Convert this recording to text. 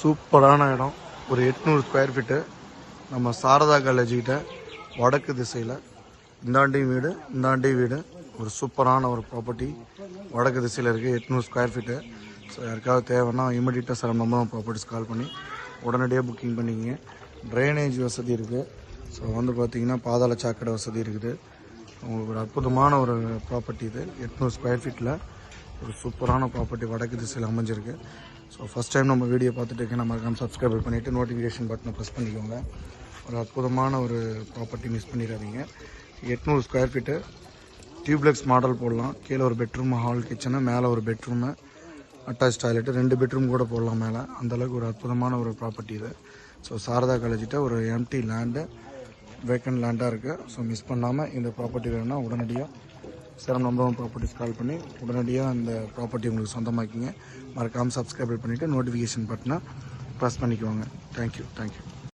சூப்பரான இடம். ஒரு எட்நூறு ஸ்கொயர் ஃபீட்டு நம்ம சாரதா காலேஜிக்கிட்ட வடக்கு திசையில் இந்தாண்டி வீடு இந்தாண்டி வீடு. ஒரு சூப்பரான ஒரு ப்ராப்பர்ட்டி வடக்கு திசையில் இருக்குது எட்நூறு ஸ்கொயர் ஃபீட்டு ஸோ யாருக்காவது தேவைன்னா இமீடியட்டாக சார் நம்பரும் ப்ராப்பர்ட்டிஸ் கால் பண்ணி உடனடியாக புக்கிங் பண்ணிக்கிங்க. ட்ரைனேஜ் வசதி இருக்குது ஸோ வந்து பார்த்திங்கன்னா பாதாள சாக்கடை வசதி இருக்குது. உங்களுக்கு ஒரு அற்புதமான ஒரு ப்ராப்பர்ட்டி இது. எட்நூறு ஸ்கொயர் ஃபீட்டில் ஒரு சூப்பரான ப்ராப்பர்ட்டி வடக்கு திசையில் அமைஞ்சிருக்கு. ஸோ ஃபஸ்ட் டைம் நம்ம வீடியோ பார்த்துட்டு இருக்கேன் மறக்காம சப்ஸ்கிரைப் பண்ணிவிட்டு நோட்டிஃபிகேஷன் பட்டனை ப்ரெஸ் பண்ணிக்கோங்க. ஒரு அற்புதமான ஒரு ப்ராப்பர்ட்டி மிஸ் பண்ணிடாதீங்க. எட்நூறு ஸ்கொயர் ஃபீட்டு டியூப்ளெக்ஸ் மாடல் போடலாம். கீழே ஒரு பெட்ரூம் ஹால் கிச்சனு மேலே ஒரு பெட்ரூமு அட்டாச் டாய்லெட்டு ரெண்டு பெட்ரூம் கூட போடலாம் மேலே. அந்தளவுக்கு ஒரு அற்புதமான ஒரு ப்ராப்பர்ட்டி இது. ஸோ சாரதா காலேஜிட்ட ஒரு எம்டி லேண்டு வேக்கண்ட் லேண்டாக இருக்குது ஸோ மிஸ் பண்ணாமல் இந்த ப்ராப்பர்ட்டி வேணும்னா உடனடியாக சேலம் நம்பர் ப்ராப்பர்ட்டிஸ் கால் பண்ணி உடனடியாக அந்த ப்ராப்பர்ட்டி உங்களுக்கு சொந்தமாக்கிங்க. மறக்காமல் சப்ஸ்கிரைப் பண்ணிவிட்டு நோட்டிஃபிகேஷன் பட்டனை ப்ரெஸ் பண்ணிக்குவாங்க. Thank you thank you